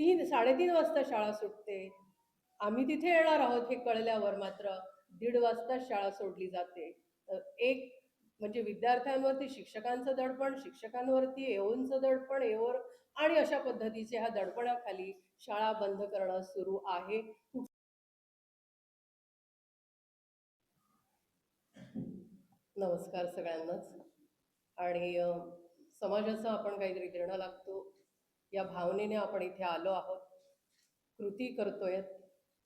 तीन साडेतीन वाजता शाळा सुटते. आम्ही तिथे येणार आहोत हे कळल्यावर मात्र दीड वाजता शाळा सोडली जाते. तर एक म्हणजे विद्यार्थ्यांवरती शिक्षकांचं दडपण शिक्षकांवरती एओनचं दडपण एओर आणि अशा पद्धतीचे ह्या दडपणाखाली शाळा बंद करणं सुरू आहे. नमस्कार सगळ्यांनाच. आणि समाजाचं आपण काहीतरी देणं लागतो. या भावनेने आपण इथे आलो आहोत. कृती करतोय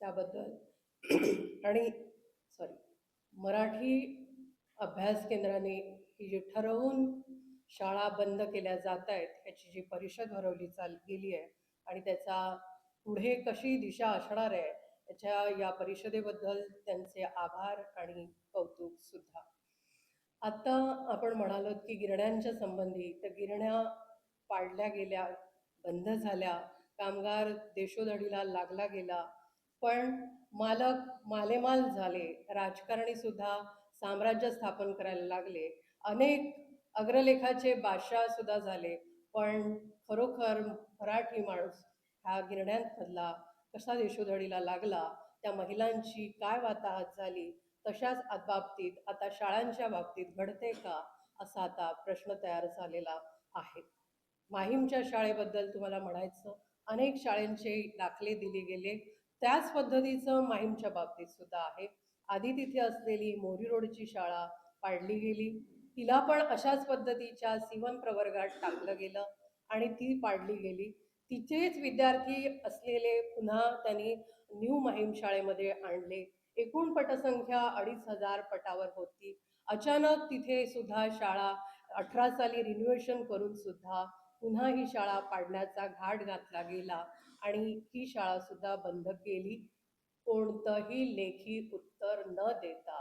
त्याबद्दल. आणि सॉरी मराठी अभ्यास केंद्राने ही जी ठरवून शाळा बंद केल्या जात आहेत ह्याची जी परिषद भरवली चाल गेली आहे आणि त्याचा पुढे कशी दिशा असणार आहे याच्या या परिषदेबद्दल त्यांचे आभार आणि कौतुक सुद्धा. आता आपण म्हणालो की गिरण्यांच्या संबंधी तर गिरण्या पाडल्या गेल्या बंद झाल्या. कामगार देशोधडीला लागला गेला. पण मालक मालेमाल झाले. राजकारणी सुद्धा साम्राज्य स्थापन करायला लागले. अनेक अग्रलेखाचे बादशाह सुद्धा झाले. पण खरोखर मराठी माणूस ह्या गिरण्यांमधला कसा देशोधडीला लागला? त्या महिलांची काय वाताहत झाली? तशाच बाबतीत आता शाळांच्या बाबतीत घडते का? असा आता प्रश्न तयार झालेला आहे. माहीमच्या शाळेबद्दल तुम्हाला म्हणायचं अनेक शाळेंचे दाखले दिले गेले. त्याच पद्धतीचं माहीमच्या बाबतीत सुद्धा आहे. आधी तिथे असलेली मोरी रोडची शाळा पाडली गेली. तिला पण अशाच पद्धतीच्या सीवन प्रवर्गात टाकलं गेलं आणि ती पाडली गेली. तिचेच विद्यार्थी असलेले पुन्हा त्यांनी न्यू माहीम शाळेमध्ये आणले. एकूण पटसंख्या अडीच हजार पटावर होती. अचानक तिथे सुद्धा शाळा अठरा साली रिन्युएशन करून सुद्धा पुन्हा ही शाळा पाडण्याचा घाट घातला गेला आणि ही शाळासुद्धा बंद केली. कोणतंही लेखी उत्तर न देता.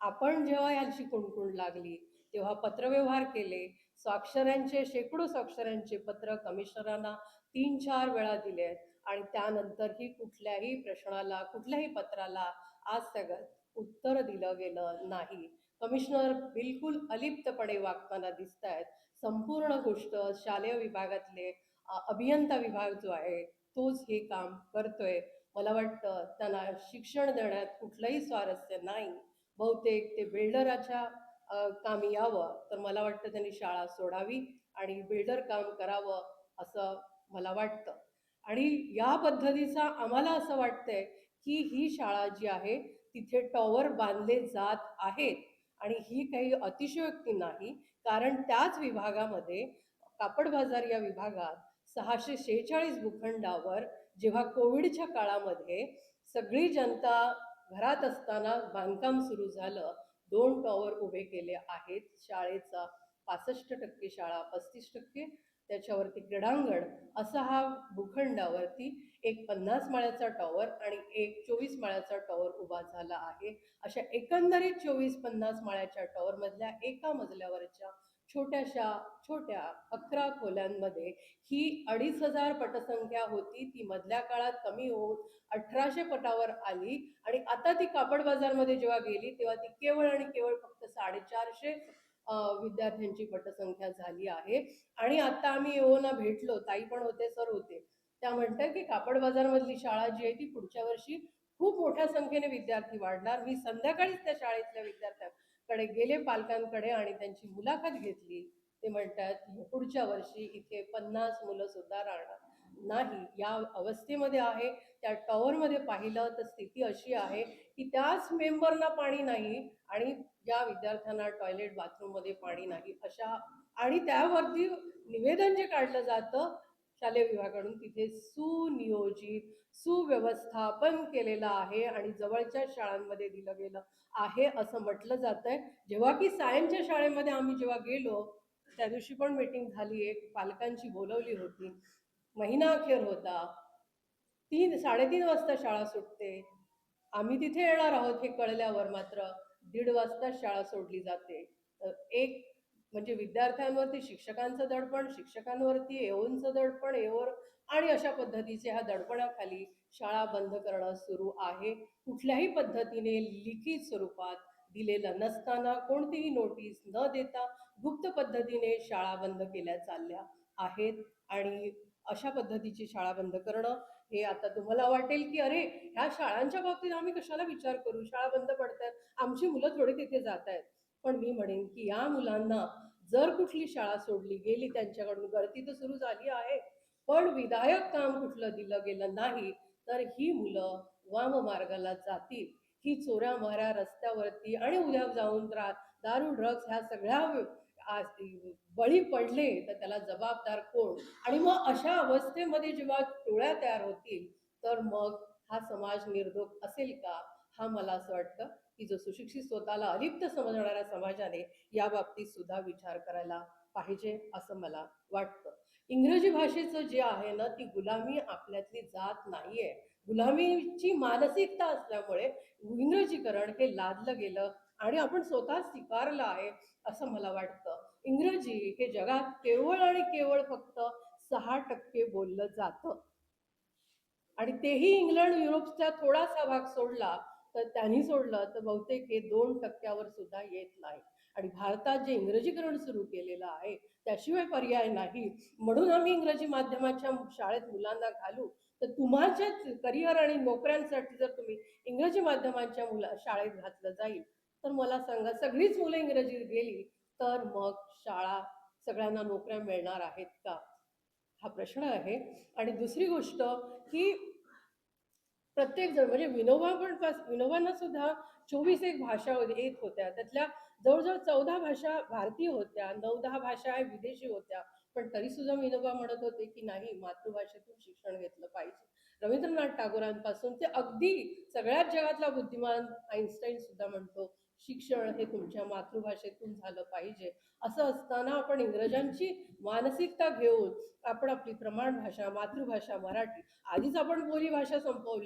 आपण जेव्हा यांची कुणकुण लागली तेव्हा पत्रव्यवहार केले. स्वाक्षऱ्यांचे शेकडो स्वाक्षऱ्यांचे पत्र कमिशनरांना तीन चार वेळा दिले आहेत आणि त्यानंतरही कुठल्याही प्रश्नाला कुठल्याही पत्राला आज सगळं उत्तर दिलं गेलं नाही. कमिशनर बिलकुल अलिप्तपणे वागताना दिसत आहेत संपूर्ण गोष्ट शालेय विभागातले अभियंता विभाग जो आहे तोच हे काम करतोय. मला वाटतं त्यांना शिक्षण देण्यात कुठलंही स्वारस्य नाही. बहुतेक ते बिल्डराच्या काम कामी यावं तर मला वाटतं त्यांनी शाळा सोडावी आणि बिल्डर काम करावं असं मला वाटतं. आणि या पद्धतीचा आम्हाला असं वाटतंय की ही शाळा जी आहे तिथे टॉवर बांधले जात आहेत. आणि ही काही अतिशयोक्ती नाही कारण त्याच विभागामध्ये कापड बाजार या विभागात सहाशे शेहेचाळीस भूखंडावर जेव्हा कोविडच्या काळामध्ये सगळी जनता घरात असताना बांधकाम सुरू झालं दोन टॉवर उभे केले आहेत शाळेचा पासष्ट टक्के शाळा पस्तीस टक्के त्याच्यावरती क्रीडांगण असा हा भूखंडावरती एक पन्नास माळ्याचा टॉवर आणि एक चोवीस माळ्याचा टॉवर उभा झाला आहे. अशा एकंदरीत चोवीस पन्नास माळ्याच्या टॉवरमधल्या एका मजल्यावरच्या छोट्याशा छोट्या अकरा खोल्यांमध्ये ही अडीच हजार पटसंख्या होती. ती मधल्या काळात कमी होऊन अठराशे पटावर आली आणि आता ती कापड बाजारमध्ये जेव्हा गेली तेव्हा ती केवळ आणि केवळ फक्त साडेचारशे विद्यार्थ्यांची पटसंख्या झाली आहे. आणि आता आम्ही येऊन भेटलो ताई पण होते सर होते. त्या म्हणतात की कापड बाजारमधली शाळा जी आहे ती पुढच्या वर्षी खूप मोठ्या संख्येने विद्यार्थी वाढणार. मी संध्याकाळीच त्या शाळेतल्या विद्यार्थ्यांकडे गेले पालकांकडे आणि त्यांची मुलाखत घेतली. ते म्हणतात पुढच्या वर्षी इथे पन्नास मुलं सुद्धा राहणार नाही. या अवस्थेमध्ये आहे त्या टॉवरमध्ये पाहिलं तर स्थिती अशी आहे की त्याच मेंबरना पाणी नाही आणि ज्या विद्यार्थ्यांना टॉयलेट बाथरूममध्ये पाणी नाही. अशा आणि त्यावरती निवेदन जे काढलं जातं शालेय विभागाकडून तिथे सुनियोजित सुव्यवस्थापन केलेलं आहे आणि जवळच्या शाळांमध्ये दिलं गेलं आहे असं म्हटलं जात आहे जेव्हा की सायनच्या शाळेमध्ये आम्ही जेव्हा गेलो त्या दिवशी पण मीटिंग झाली. एक पालकांची बोलवली होती. महिना अखेर होता. तीन साडेतीन वाजता शाळा सुटते. आम्ही तिथे येणार आहोत हे कळल्यावर मात्र दीड वाजता शाळा सोडली जाते. तर एक म्हणजे विद्यार्थ्यांवरती शिक्षकांचं दडपण शिक्षकांवरती एओनचं दडपण एओर आणि अशा पद्धतीचे ह्या दडपणाखाली शाळा बंद करणं सुरू आहे. कुठल्याही पद्धतीने लिखित स्वरूपात दिलेलं नसताना कोणतीही नोटीस न देता गुप्त पद्धतीने शाळा बंद केल्या चालल्या आहेत. आणि अशा पद्धतीची शाळा बंद करणं हे आता तुम्हाला वाटेल की अरे ह्या शाळांच्या बाबतीत आम्ही कशाला विचार करू? शाळा बंद पडतात. आमची मुलं थोडी तिथे जात आहेत पण मी म्हणेन की या मुलांना जर कुठली शाळा सोडली गेली त्यांच्याकडून गर्दी तर सुरू झाली आहे. पण विधायक काम कुठलं दिलं गेलं नाही तर ही मुलं वाम मार्गाला जातील. ही चोऱ्या माऱ्या रस्त्यावरती आणि उद्या जाऊन रा दारू ड्रग्ज ह्या सगळ्या आज बळी पडले तर त्याला जबाबदार कोण? आणि मग अशा अवस्थेमध्ये जेव्हा टोळ्या तयार होतील तर मग हा समाज निर्धोक असेल का? हा मला असं वाटतं. की जो सुशिक्षित स्वतःला अलिप्त समजणाऱ्या समाजाने या बाबतीत सुद्धा विचार करायला पाहिजे असं मला वाटतं. इंग्रजी भाषेचं जे आहे ना ती गुलामी आपल्यातली जात नाहीये. गुलामीची मानसिकता असल्यामुळे इंग्रजीकरण हे लादलं गेलं आणि आपण स्वतः स्वीकारलं आहे असं मला वाटतं. इंग्रजी हे जगात केवळ आणि केवळ फक्त सहा टक्के बोललं जातं. आणि तेही इंग्लंड युरोपचा थोडासा भाग सोडला तर त्यांनी सोडलं तर बहुतेक हे दोन टक्क्यावर सुद्धा येत नाही. आणि भारतात जे इंग्रजीकरण सुरू केलेलं आहे त्याशिवाय पर्याय नाही. म्हणून आम्ही इंग्रजी माध्यमाच्या शाळेत मुलांना घालू. तर तुम्हाच्याच करिअर आणि नोकऱ्यांसाठी जर तुम्ही इंग्रजी माध्यमांच्या मुला शाळेत घातलं जाईल तर मला सांगा सगळीच मुलं इंग्रजीत गेली तर मग शाळा सगळ्यांना नोकऱ्या मिळणार आहेत का? हा प्रश्न आहे. आणि दुसरी गोष्ट की प्रत्येक जण म्हणजे विनोबा पण विनोबांना सुद्धा चोवीस एक भाषा येत होत्या. त्यातल्या जवळजवळ चौदा भाषा भारतीय होत्या नऊ दहा भाषा विदेशी होत्या. पण तरी सुद्धा विनोबा म्हणत होते की नाही मातृभाषेतून शिक्षण घेतलं पाहिजे. रवींद्रनाथ टागोरांपासून ते अगदी सगळ्याच जगातला बुद्धिमान आईन्स्टाईन सुद्धा म्हणतो. शिक्षण हे तुमच्या मातृभाषेतून झालं पाहिजे. असं असताना आपण इंग्रजांची मानसिकता घेऊन आपण आपली प्रमाण भाषा मातृभाषा मराठी आधीच आपण बोली भाषा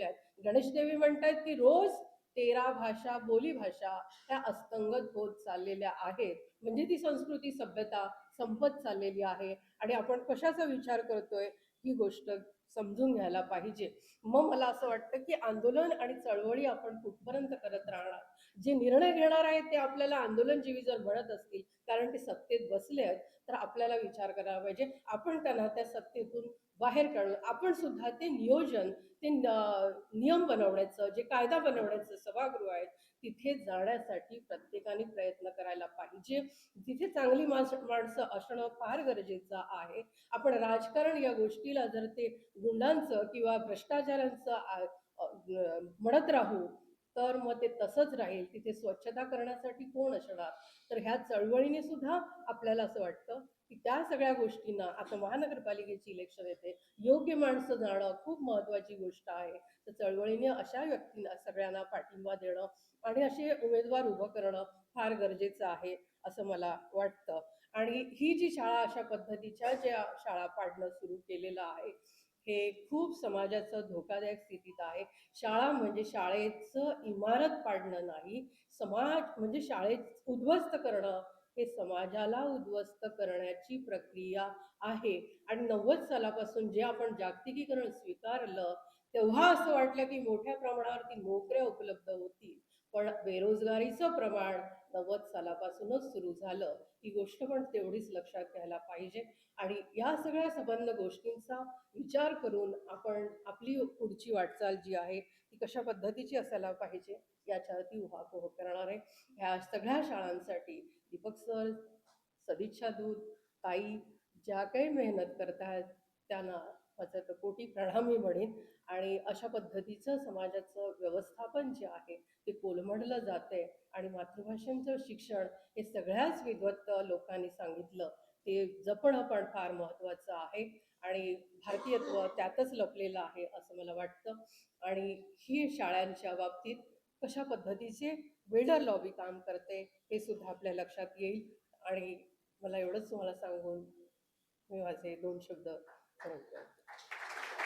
आहेत गणेश देवी की रोज तेरा भाषा बोली भाषा ह्या अस्तंगत होत चाललेल्या आहेत. म्हणजे ती संस्कृती सभ्यता संपत चाललेली आहे. आणि आपण कशाचा विचार करतोय? ही गोष्ट समजून घ्यायला पाहिजे. मग मला असं वाटतं की आंदोलन आणि चळवळी आपण कुठपर्यंत करत राहणार? जे निर्णय घेणार आहेत ते आपल्याला आंदोलनजीवी जर म्हणत असतील कारण ते सत्तेत बसले आहेत तर आपल्याला विचार करायला पाहिजे. आपण त्यांना त्या सत्तेतून बाहेर काढलं. आपण सुद्धा ते नियोजन ते नियम बनवण्याचं जे कायदा बनवण्याचं सभागृह आहेत तिथे जाण्यासाठी प्रत्येकाने प्रयत्न करायला पाहिजे. तिथे चांगली माणस माणसं असणं फार गरजेचं आहे. आपण राजकारण या गोष्टीला जर ते गुंडांचं किंवा भ्रष्टाचारांचं म्हणत राहू तर मग ते तसंच राहील. तिथे स्वच्छता करण्यासाठी कोण असणार? तर ह्या चळवळीने सुद्धा आपल्याला असं वाटतं की त्या सगळ्या गोष्टींना आता महानगरपालिकेची इलेक्शन येते. योग्य माणसं जाणं खूप महत्वाची गोष्ट आहे. तर चळवळीने अशा व्यक्तींना सगळ्यांना पाठिंबा देणं आणि असे उमेदवार उभं करणं फार गरजेचं आहे असं मला वाटतं. आणि ही जी शाळा अशा पद्धतीच्या ज्या शाळा पाडणं सुरू केलेलं आहे हे खूप समाजाचं धोकादायक स्थितीत आहे. शाळा म्हणजे शाळेचं इमारत पाडणं नाही. समाज म्हणजे शाळेत उद्ध्वस्त करणं हे समाजाला उद्ध्वस्त करण्याची प्रक्रिया आहे. आणि नव्वद सालापासून जे आपण जागतिकीकरण स्वीकारलं तेव्हा असं वाटलं की मोठ्या प्रमाणावरती नोकऱ्या उपलब्ध होतील. पण बेरोजगारीचं प्रमाण नव्वद सालापासूनच सुरू झालं. ही गोष्ट पण तेवढीच लक्षात घ्यायला पाहिजे. आणि या सगळ्या संबंध गोष्टींचा विचार करून आपण आपली पुढची वाटचाल जी आहे ती कशा पद्धतीची असायला पाहिजे याच्यावरती उहापोह करणार आहे. ह्या सगळ्या शाळांसाठी दीपक सर सदिच्छा दूत ताई ज्या काही मेहनत करतायत त्यांना माझं तर कोटी प्रणामी म्हणेन. आणि अशा पद्धतीचं समाजाचं व्यवस्थापन जे आहे ते कोलमडलं जाते आणि मातृभाषेचं शिक्षण हे सगळ्याच विद्वत्त लोकांनी सांगितलं. ते जपणं पण फार महत्त्वाचं आहे. आणि भारतीयत्व त्यातच लपलेलं आहे असं मला वाटतं. आणि ही शाळांच्या बाबतीत कशा पद्धतीचे वेडर लॉबी काम करते हे सुद्धा आपल्या लक्षात येईल. आणि मला एवढंच तुम्हाला सांगून मी माझे दोन शब्द